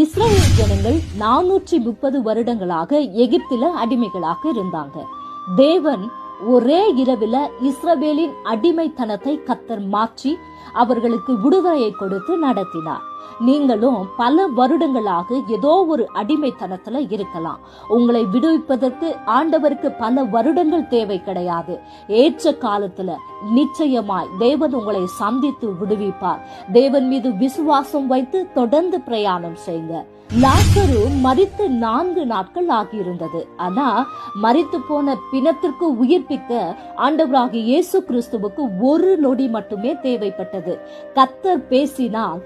Israel ஜனங்கள் நானூற்றி முப்பது வருடங்களாக எகிப்தில அடிமைகளாக இருந்தாங்க. தேவன் ஒரே இரவில இஸ்ரவேலின் அடிமைத்தனத்தை கத்தர் மாற்றி அவர்களுக்கு விடுதலையை கொடுத்து நடத்தினார். நீங்களும் பல வருடங்களாக ஏதோ ஒரு அடிமைத்தனத்துல இருக்கலாம். உங்களை விடுவிப்பதற்கு ஆண்டவருக்கு பல வருடங்கள் தேவை கிடையாது. ஏற்ற காலத்துல நிச்சயமாய் தேவன் உங்களை சந்தித்து விடுவிப்பார். தேவன் மீது விசுவாசம் வைத்து தொடர்ந்து பிரயாணம் செய்யுங்க லாசரு மறித்து நான்கு நாட்கள் ஆகியிருந்தது. ஆனா மறித்து போன பிணத்திற்கு உயிர்ப்பிக்க ஆண்டவராகிய இயேசு கிறிஸ்துவுக்கு ஒரு நொடி மட்டுமே தேவைப்பட்டது. கத்தர் பேசினால்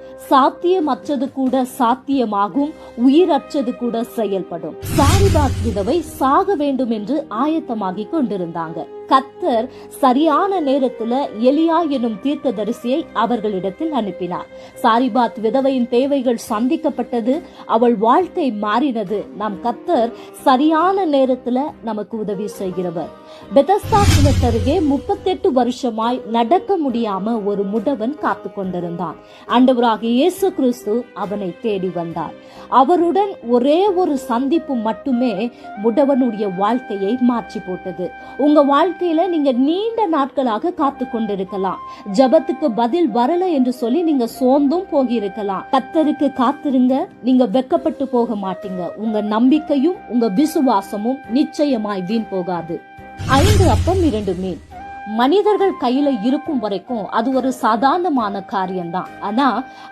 சாத்தியமற்றது கூட சாத்தியமாகும் உயிரற்றது கூட செயல்படும். சாரிபாத் விதவை சாக வேண்டும் என்று ஆயத்தமாகி கொண்டிருந்தாங்க. கத்தர் சரியான நேரத்துல எலியா எனும் தீர்க்கதரிசியை அவர்களிடத்தில் அனுப்பினார். சாரிபாத் விதவையின் தேவைகள் சந்திக்கப்பட்டது அவள் வாழ்க்கை மாறினது. நம் கத்தர் சரியான நேரத்துல நமக்கு உதவி செய்கிறவர். பெதஸ்தா கிணத்தருகே முப்பத்தெட்டு வருஷமாய் நடக்க முடியாம ஒரு முடவன் காத்து கொண்டிருந்தான். அண்டவராக இயேசு கிறிஸ்து அவனை தேடி வந்தார். அவருடன் ஒரே ஒரு சந்திப்பு மட்டுமே முடவனுடைய வாழ்க்கையை மாற்றி போட்டது. உங்க வாழ்க்கையில நீங்க நீண்ட நாட்களாக காத்து கொண்டிருக்கலாம். ஜபத்துக்கு பதில் வரல என்று சொல்லி நீங்க சோர்ந்தும் போகிருக்கலாம் கத்தருக்கு காத்திருங்க. நீங்க வெக்கப்பட்டு போக மாட்டீங்க. உங்க நம்பிக்கையும் உங்க விசுவாசமும் நிச்சயமாய் வீண் போகாது. ஐந்து அப்பம் இரண்டு மீன். மனிதர்கள் கையில இருக்கும் வரைக்கும் அது ஒரு சாதாரணமான காரியம்தான். ஆனா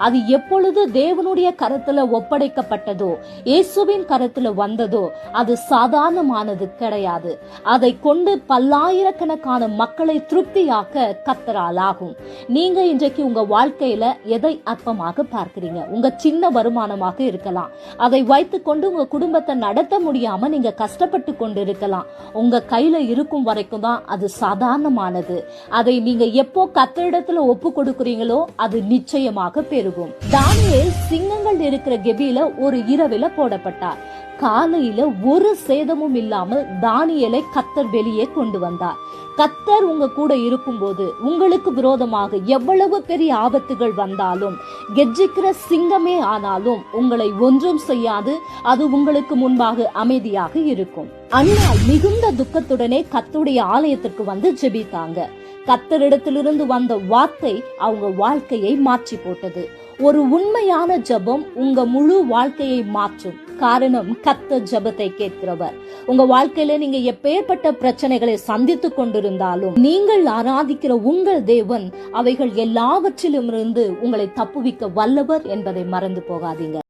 அது எப்பொழுது தேவனுடைய கரத்துல ஒப்படைக்கப்பட்டதோ இயேசுவின் கரத்துல வந்ததோ அது சாதாரணமானது கிடையாது. அதை கொண்டு பல்லாயிரக்கணக்கான மக்களை திருப்தியாக்க கத்தரால் ஆகும் நீங்க இன்றைக்கு உங்க வாழ்க்கையில எதை அற்பமாக பார்க்கிறீங்க? உங்க சின்ன வருமானமாக இருக்கலாம். அதை வைத்துக்கொண்டு உங்க குடும்பத்தை நடத்த முடியாம நீங்க கஷ்டப்பட்டு கொண்டு இருக்கலாம் உங்க கையில இருக்கும் வரைக்கும் தான் அது நிச்சயமானது. அதை நீங்க எப்போ கத்தரிடத்துல ஒப்பு கொடுக்குறீங்களோ அது நிச்சயமாக பெருகும். தானியல் சிங்கங்கள் இருக்கிற கெபியில ஒரு இரவில போடப்பட்டார். காலையில ஒரு சேதமும் இல்லாமல் தானியலை கத்தர் வெளியே கொண்டு வந்தார். கத்தர் உங்க கூட இருக்கும்போது உங்களுக்கு விரோதமாக எவ்வளவு பெரிய ஆபத்துகள் வந்தாலும் கெஜிக்கிற சிங்கமே ஆனாலும் உங்களை ஒன்றும் செய்யாது. அது உங்களுக்கு முன்பாக அமைதியாக இருக்கும். அண்ணா மிகுந்த துக்கத்துடனே கத்துடைய ஆலயத்திற்கு வந்து ஜெபித்தாங்க. கத்தரிடத்திலிருந்து வந்த வார்த்தை அவங்க வாழ்க்கையை மாற்றி போட்டது. ஒரு உண்மையான ஜபம் உங்க முழு வாழ்க்கையை மாற்றும். காரணம் கத்த ஜெபத்தை கேட்கிறவர். உங்க வாழ்க்கையில நீங்க எப்பேற்பட்ட பிரச்சனைகளை சந்தித்து கொண்டிருந்தாலும் நீங்கள் ஆராதிக்கிற உங்கள் தேவன் அவைகள் எல்லாவற்றிலும் இருந்து உங்களை தப்புவிக்க வல்லவர் என்பதை மறந்து போகாதீங்க.